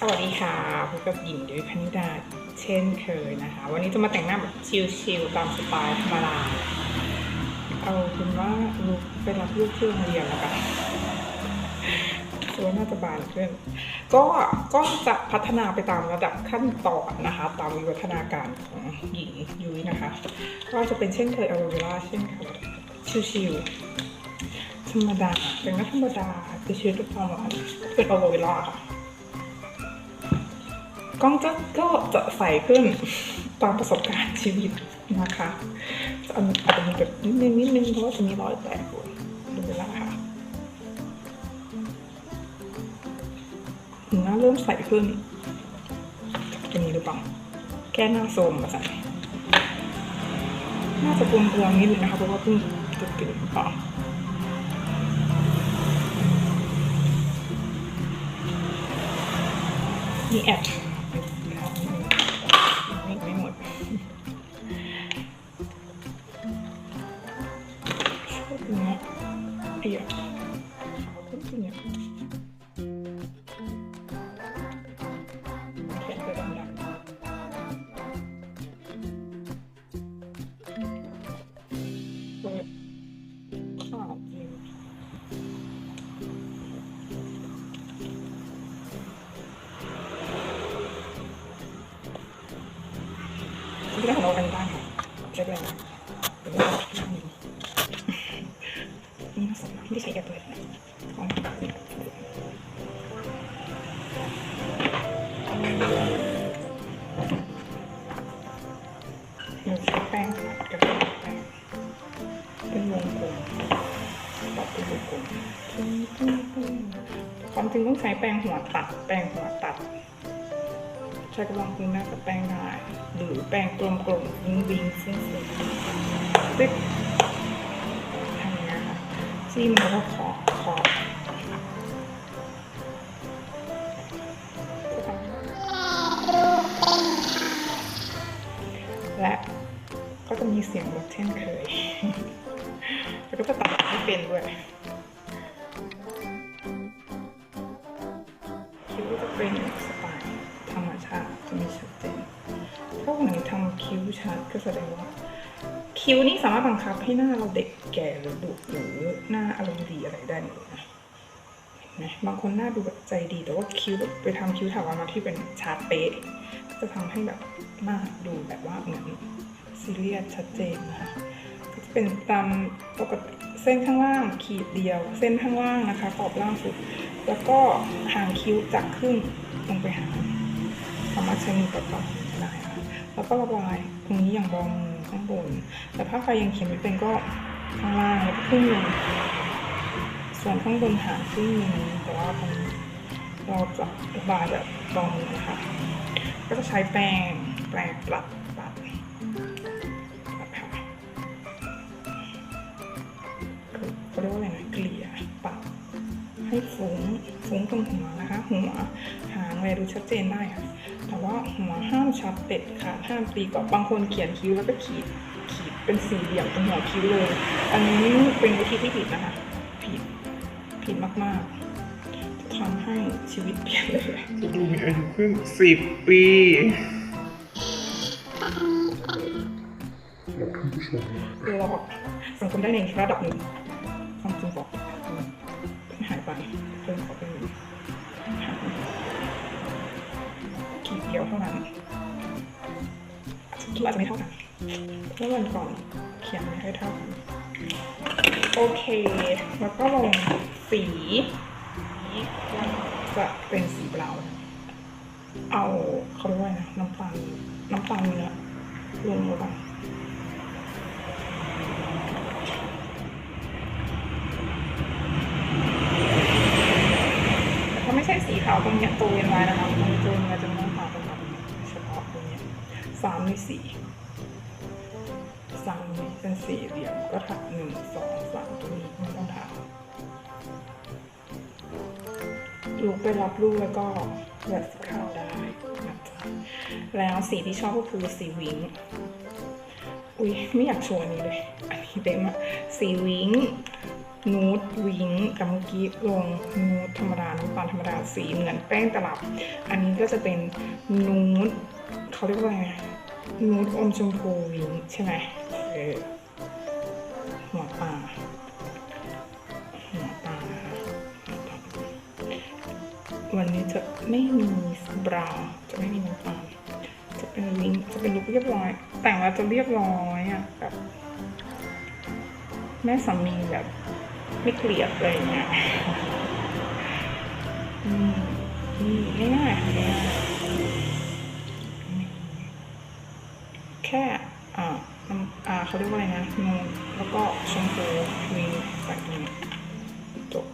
สวัสดีค่ะพบกับหญิงด้วยพนิดาเช่นเคยนะคะ วันนี้จะมาแต่งหน้าแบบชิลๆตามสไตล์ธรรมดาเอาเป็นว่าลูกไปรับลูกที่โรงเรียนแล้วกันตัวน่าจะบานขึ้น ก็ก็จะพัฒนาไปตามระดับขั้นตอนนะคะ ตามวิวัฒนาการของหญิงยุ้ยนะคะ ก็จะเป็นเช่นเคยอโรเวล่าเช่นเคยชิลๆธรรมดาแต่งหน้าธรรมดาจะชีวิตด้วยความหวานเป็นอโรเวล่าค่ะ กล้องจะก็จะใสขึ้นตามประสบการณ์ชีวิตนะคะอันอาจจะมีแบบนิดนึงนิดนึงเพราะว่าจะมีรอยแตกอยู่ดูไปแล้วค่ะหน้าเริ่มใสขึ้นจะมีหรือเปล่าแก้หน้าโทรมมาใส่น่าจะบวมๆนิดนึงนะคะเพราะว่าเพิ่งตื่นเปล่ามีแอบ ที่ได้ของเราอันบ้างค่ะใช้แรงนะเป็นเรื่องของนี่นี่น่าสนไม่ได้ใช้แอปเลยนะของหนูใช้แป้งกับแป้งเป็นวงกลมตัดเป็นวงกลมความจริงต้องใช้แป้งหัวตัด แป้งหัวตัด ใช้กำลังพื้นหน้ากับแป้งได้ หรือแป้งกลมๆวิงวิงๆฟุ้งๆติ๊กทำอย่านี้ค่ะจิ้มแล้วก็ขอขอบและก็จะมีเสียงรถเช่นเคย แล้วก็จะตัดไม่เป็นด้วย คิ้วนี้สามารถบังคับให้หน้าเราเด็กแก่หรือดุหรือหน้าอารมณ์ดีอะไรได้หมดนะนไหมบางคนหน้าดูแบบใจดีแต่ว่าคิ้วไปทำคิ้วถาวรมาที่เป็นชาร์เป๊ะก็จะทำให้แบบหน้าดูแบบว่าเหมือนซีเรียสชัดเจนนะคะก็จะเป็นตามปกติเส้นข้างล่างขีดเดียว เส้นข้างล่างนะคะขอบล่างสุด แล้วก็หางคิ้วจากขึ้นลงไปหางสามารถใช้มือปัดๆได้ค่ะแล้วก็ระบายตรงนี้อย่างบอมือ ข้างบน แต่ถ้าใครยังเขียนไม่เป็นก็ข้างล่างแล้วก็ขึ้นลงส่วนข้างบนหางขึ้นลงแต่ว่าตรงนี้เราจะระบายแบบเบอมือนะคะ ก็จะใช้แปรงแปรงปัดปัดปัดค่ะเขาเรียกว่าอะไรนะเกลี่ยปัดให้ฟุ้งฟุ้งตรงหัวนะคะ หัว หางอะไรดูชัดเจนได้ค่ะ แต่ว่าหัวห้ามชัดเด็ดขาดห้ามตีกรอบบางคนเขียนคิ้วแล้วก็ขีดขีดเป็นสี่เหลี่ยมตรงหัวคิ้วเลย อันนี้เป็นวิธีที่ผิดนะคะ ผิด ผิดมากๆ จะทำให้ชีวิตเปลี่ยนเลยจะดูมีอายุขึ้นสิบปีหลอกสังคมได้ในระดับหนึ่งความจริงบอกหายไปเพิ่มขอเป็น ดียวเท่านั้นคิดว่าจะไม่เท่ากันเมื่อวันก่อนเขียนไม่ค่อยเท่ากันโอเค แล้วก็ลงสีจะเป็นสีเบาวเอาเขาเรียกว่านะน้ำตาลน้ำตาลเนื้อลงลงไปถ้าไม่ใช่สีขาวตรงเนี้ยตัวเวียนไว้นะคะมันตัวเนี้ยจะ สามมีสี่สามมีเป็นสี่เหลี่ยมก็ถักหนึ่งสองสามตรงนี้ไม่ต้องทาลูกไปรับลูกแล้วก็แหวกสีขาวได้นะจ๊ะแล้วสีที่ชอบก็คือสีวิงอุ้ยไม่อยากโชว์อันนี้เลย อันนี้เต็มอะสีวิงนูดวิงกับเมื่อกี้ลงนูดธรรมดาน ธรรมดาสีเหมือนแป้งตลับ อันนี้ก็จะเป็นนูดเขาเรียกว่าไงนูดอมชมพูวิงใช่ไหมเออหัวปลาหัวปลานะวันนี้จะไม่มีบราวน์จะไม่มีน้ำตาลจะเป็นวิงจะเป็นลุคเรียบร้อย แต่งแล้วจะเรียบร้อยอะแบบแม่สามีแบบไม่เกลียดอะไรอย่างเงี้ย อืมง่ายๆค่ะง่ายๆแค่อ่าน้ำอ่าเขาเรียกว่าอะไรนะนมแล้วก็ชมพูมีใส่นี้จบ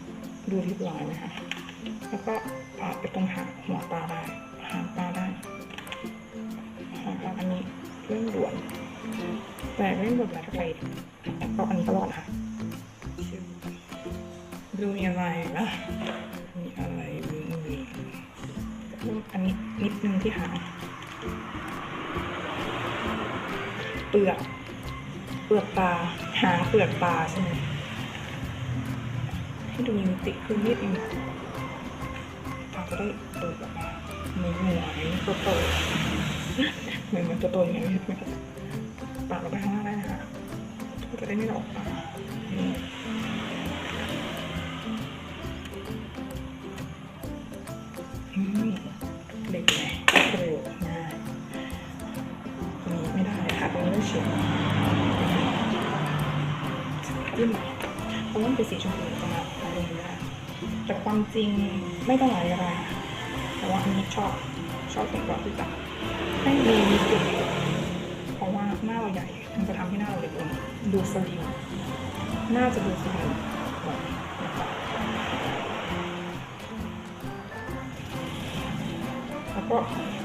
ดูเรียบร้อยไหมคะแล้วก็ปาดไปตรงหางหัวปลาได้หางปลาได้หางปลาอันนี้เรื่องด่วนแต่เรื่องด่วนแบบอะไรก็อันนี้ก็รอดค่ะดูมีอะไรนะ อันนี้นิดนึงที่หางเปลือก เปลือกตาหางเปลือกตาใช่ไหมให้ดูมีมิติขึ้นนิดนึงตาจะได้เปิดออกมาเหมือนหัวนี้โตโตเหมือนมันโตอย่างนี้ม่เข้าใจปากเราไปข้างหน้าได้นะคะก็จะได้ไม่หลอกตานี่็นสีชมพูตรงนั้นลงไม่ได้แต่ความจริงไม่ต้องหลายรค่ะแต่ว่าอันนี้ชอบชอบตรงกว่าที่จะให้มีมิติเพราะว่าหน้าเราใหญ่มันจะทำให้หน้าเราเล็กลงดูสลิมหน้าจะดูสลิมลงแล้วก็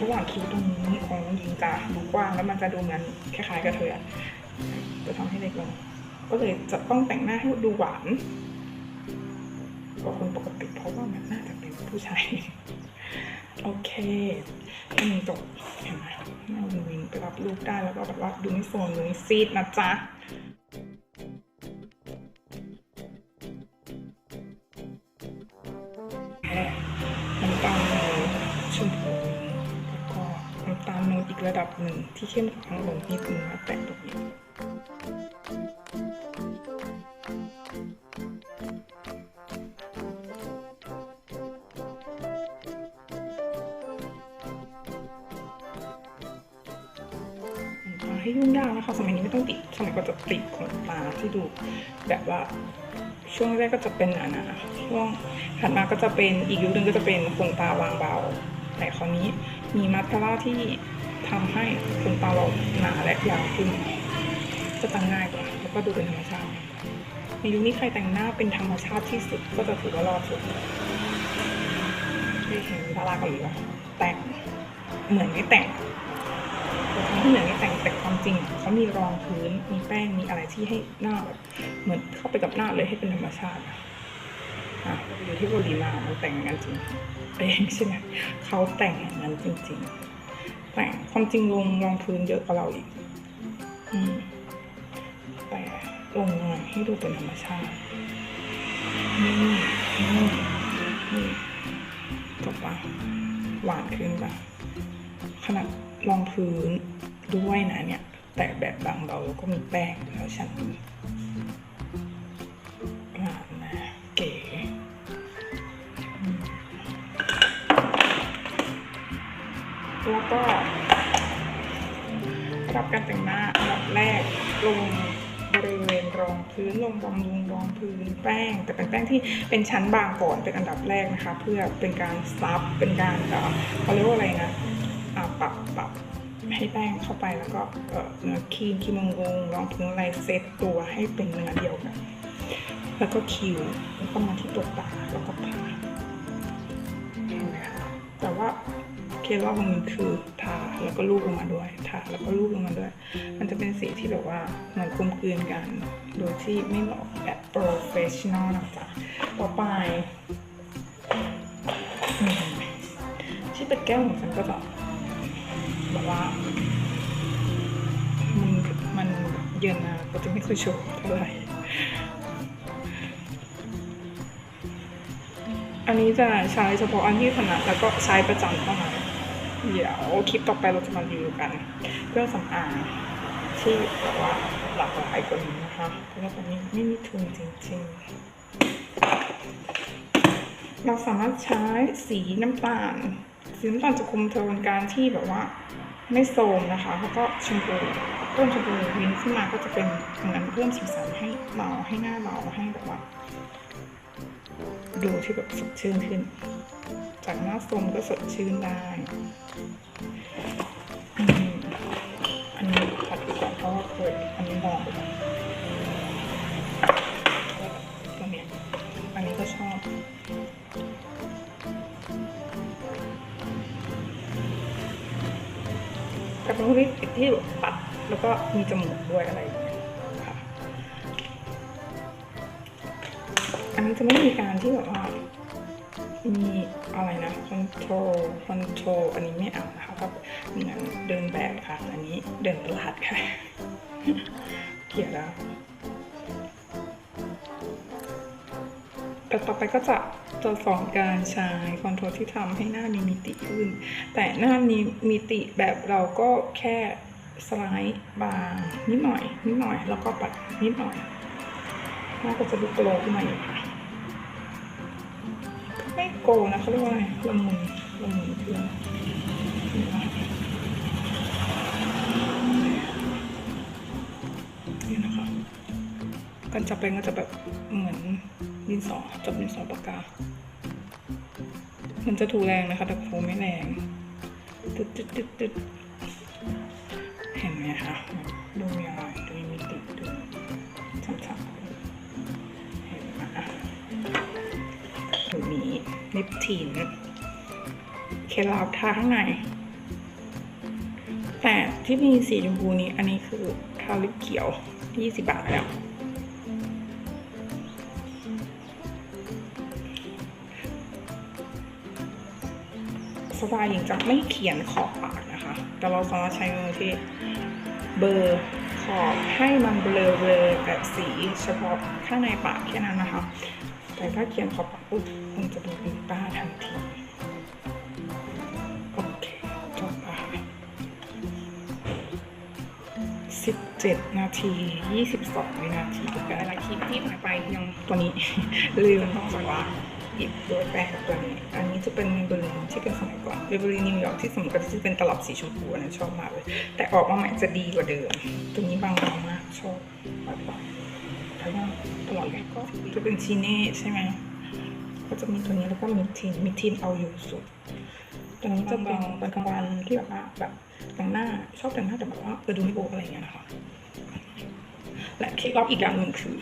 ระหว่างคิ้วตรงนี้ของหญิงจะดูกว้างแล้วมันจะดูเหมือนคล้ายๆกับเธออะจะทำให้เล็กลง ก็เลยจะต้องแต่งหน้าให้ดูหวานกว่าคนปกติเพราะว่ามันน่าจะเป็นผู้ชาย โอเคอันนี้จบเห็นไหมหน้าวิงวิงไปรับลูกได้แล้วก็แบบว่าดูไม่โซนดูไม่ซีดนะจ๊ะน้ำตาลนดชมพูแล้วก็น้ำตาลนดอีกระดับหนึ่งที่เข้มกว่าข้างนนี่คือมาแตะตรงนี้ ให้ยุ่งยากนะคะ สมัยนี้ไม่ต้องติด สมัยก่อนจะติดขนตาที่ดูแบบว่าช่วงแรกก็จะเป็นอันนะช่วงถัดมาก็จะเป็นอีกยุคหนึ่งก็จะเป็นขนตาวางเบา แต่คราวนี้มีมัสคาร่าที่ทำให้ขนตาเราหนาและยาวขึ้นจะตั้งง่ายกว่าแล้วก็ดูเป็นธรรมชาติในยุคนี้ใครแต่งหน้าเป็นธรรมชาติที่สุดก็จะถือว่ารอดสุดที่เห็นดาราเกาหลีว่าแต่งเหมือนไม่แต่ง ทำให้เหมือนไม่แต่งแต่ความจริงเขามีรองพื้นมีแป้งมีอะไรที่ให้หน้าแบบเหมือนเข้าไปกับหน้าเลยให้เป็นธรรมชาติอะอยู่ที่เกาหลีมามันแต่งอย่างนั้นจริงเองใช่ไหมเขาแต่งอย่างนั้นจริง ๆ แต่งความจริงลงรองพื้นเยอะกว่าเราอีกอืมแต่ลงหน่อยให้ดูเป็นธรรมชาตินี่นี่นี่จบปะหวานขึ้นปะขนาดรองพื้น ด้วยนะเนี่ย แต่แบบบางเราแล้วก็มีแป้งแล้วฉันงานนะเก๋แล้วก็รับการแต่งหน้าอันดับแรกลงบริเวณรองพื้นลงบำรุงรองพื้นแป้ง แต่เป็นแป้งที่เป็นชั้นบางก่อนเป็นอันดับแรกนะคะ เพื่อเป็นการซับเป็นการเอ่อเขาเรียกว่าอะไรนะอ่าปรับปรับ ให้แป้งเข้าไปแล้วก็เนื้อครีมครีมวงรองพื้นอะไรเซตตัวให้เป็นเนื้อเดียวกัน แล้วก็คิ้วแล้วก็มาที่ตัวตาแล้วก็ทาแต่ว่าเคล็ดลับของมันคือทาแล้วก็ลูบลงมาด้วยทาแล้วก็ลูบลงมาด้วย มันจะเป็นสีที่แบบว่าเหมือนกลมกลืนกัน โดยที่ไม่เหมาะแบบโปรเฟชชั่นอลนะจ๊ะต่อไปที่เป็นแก้วของฉันก็จะแบบว่ามันมันเย็นนะก็จะไม่ค่อยโชว์เท่าไหร่อันนี้จะใช้เฉพาะอันที่ถนัดแล้วก็ใช้ประจำเท่านั้นเดี๋ยวคลิปต่อไปเราจะมารีวิวกันเครื่องสำอางที่แบบว่าหลากหลายกว่านี้นะคะเพราะว่าตอนนี้ไม่มีทุนจริงๆ เราสามารถใช้สีน้ำตาล ซึ่งตอนจะคุมโทนการที่แบบว่าไม่โทมนะคะแล้วก็ชมพูเพิ่มชมพูวินขึ้นมาก็จะเป็นเหมือนเพิ่มสีสันให้เราให้หน้าเราให้แบบว่า ดูที่แบบสดชื่นขึ้น จากหน้าโทมก็สดชื่นได้ ที่แบบปัดแล้วก็มีจมูกด้วยอะไรค่ะอันนี้จะไม่มีการที่แบบว่ามีอะไรนะคอนโทรลคอนโทรลอันนี้ไม่เอานะคะก็เหมือนเดินแบบค่ะ อันนี้เดินตลาดค่ะ เกลียดแล้วแต่ต่อไปก็จะจะสอนการใช้คอนโทรลที่ทำให้หน้ามีมิติขึ้น แต่หน้ามีมิติแบบเราก็แค่ สไลด์บางนิดหน่อยนิดหน่อยแล้วก็ปัดนิดหน่อยน้าก็จะดูโกลว์ขึ้นมาอีกค่ะไม่โกลว์นะเขาเรียกว่าอะไรละมุนละมุนขึ้นนี่นะคะการจับเป็นก็จะแบบเหมือนดินสอจับดินสอปากกา มันจะถูแรงนะคะ แต่คงไม่แรงตึ๊ดตึ๊ดตึ๊ดตึ๊ด นไหมคะดูมีอะไรดูมีมิติดูช้ำๆเห็นไหมอะตัวนี้ลิปทีนเคลาบทาข้างในแต่ที่มีสีชมพูนี้อันนี้คือทาลิปเขียว 20 บาทแล้ว สไตล์หญิงจะไม่เขียนขอบปากนะคะ แต่เราสามารถใช้มือที่ เบอร์ขอบให้มันเบลอเบลอแบบสีเฉพาะข้างในปากแค่นั้นนะคะ แต่ถ้าเขียนขอบปากปุ๊บมันจะดูเป็นป้าทันทีโอเคจบละ17นาที22วินาทีแต่ละคลิปที่ผ่านไปยังตัวนี้ลืมนอกจากว่า หยิบตัวแป้งตัวนี้อันนี้จะเป็นเบอร์ลินที่เป็นสมัยก่อนเบอร์ลินนิวยอร์กที่สมัยก่อนที่เป็นตลับสีชมพูอันนั้นชอบมากเลย แต่ออกมาใหม่จะดีกว่าเดิม ตัวนี้บางๆมากชอบมากๆทั้งตลอดเลยก็จะเป็นชีเน่ใช่ไหมก็จะมีตัวนี้แล้วก็มิทินมิทินเอาอยู่สุดตัวนี้จะเป็นเป็นกลางวันที่แบบว่าแบบแต่งหน้าชอบแต่งหน้าแต่แบบว่าเออดูไม่โบอะไรอย่างเงี้ยนะคะและเคล็ดลับอีกอย่างหนึ่งคือ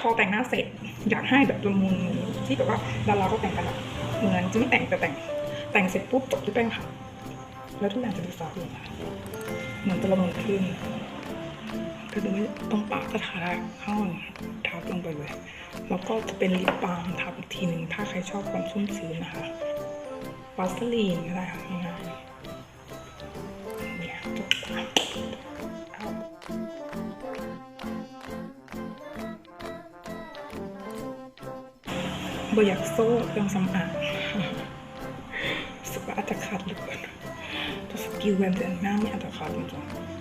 พอแต่งหน้าเสร็จ อยากให้แบบละมุนที่แบบว่าดาราก็แต่งกันอะเหมือนจะไม่แต่งแต่แต่งแต่งเสร็จปุ๊บจบด้วยแป้งขาวแล้วทุกอย่างจะดูซอฟต์ลงค่ะเหมือนจะละมุนขึ้นถ้าดูไม่ตรงปากก็ทาได้ข้างทาลงไปเลยแล้วก็จะเป็นลิปบาล์มทาอีกทีหนึ่งถ้าใครชอบความชุ่มชื้นนะคะวาสลีนก็ได้ค่ะง่ายๆ บอยากโซ่เครื่องสำอางสึกว่าอาจจะขาดเหลือเกินตัวสกิลแวนเดนหน้าไม่อาจจะขาดจริงๆ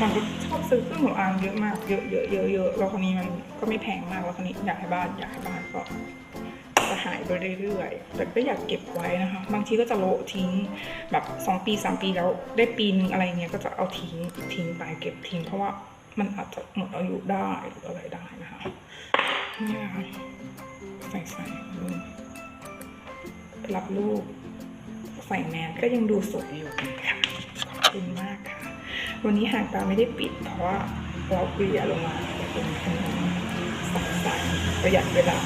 บางคนชอบซื้อเครื่องสำอางเยอะมาก เยอะเยอะเยอะเยอะแล้วคนนี้มันก็ไม่แพงมากแล้วคนนี้อยากให้บ้านอยากให้บ้านก็จะหายไปเรื่อยๆ แต่ก็อยากเก็บไว้นะคะ บางทีก็จะโละทิ้งแบบสองปีสามปีแล้วได้ปีนึงอะไรเงี้ยก็จะเอาทิ้งทิ้งไปเก็บทิ้งเพราะว่า มันอาจจะหมดอายุได้หรืออะไรได้นะคะนี่ค่ะใส่ใส่รับลูกใส่แมสก็ยังดูสวยอยู่ค่ะขอบคุณมากค่ะ วันนี้หางตาไม่ได้ปิดเพราะว่าเราเกลี่ยลงมาเป็นขนมใสๆประหยัดเวลา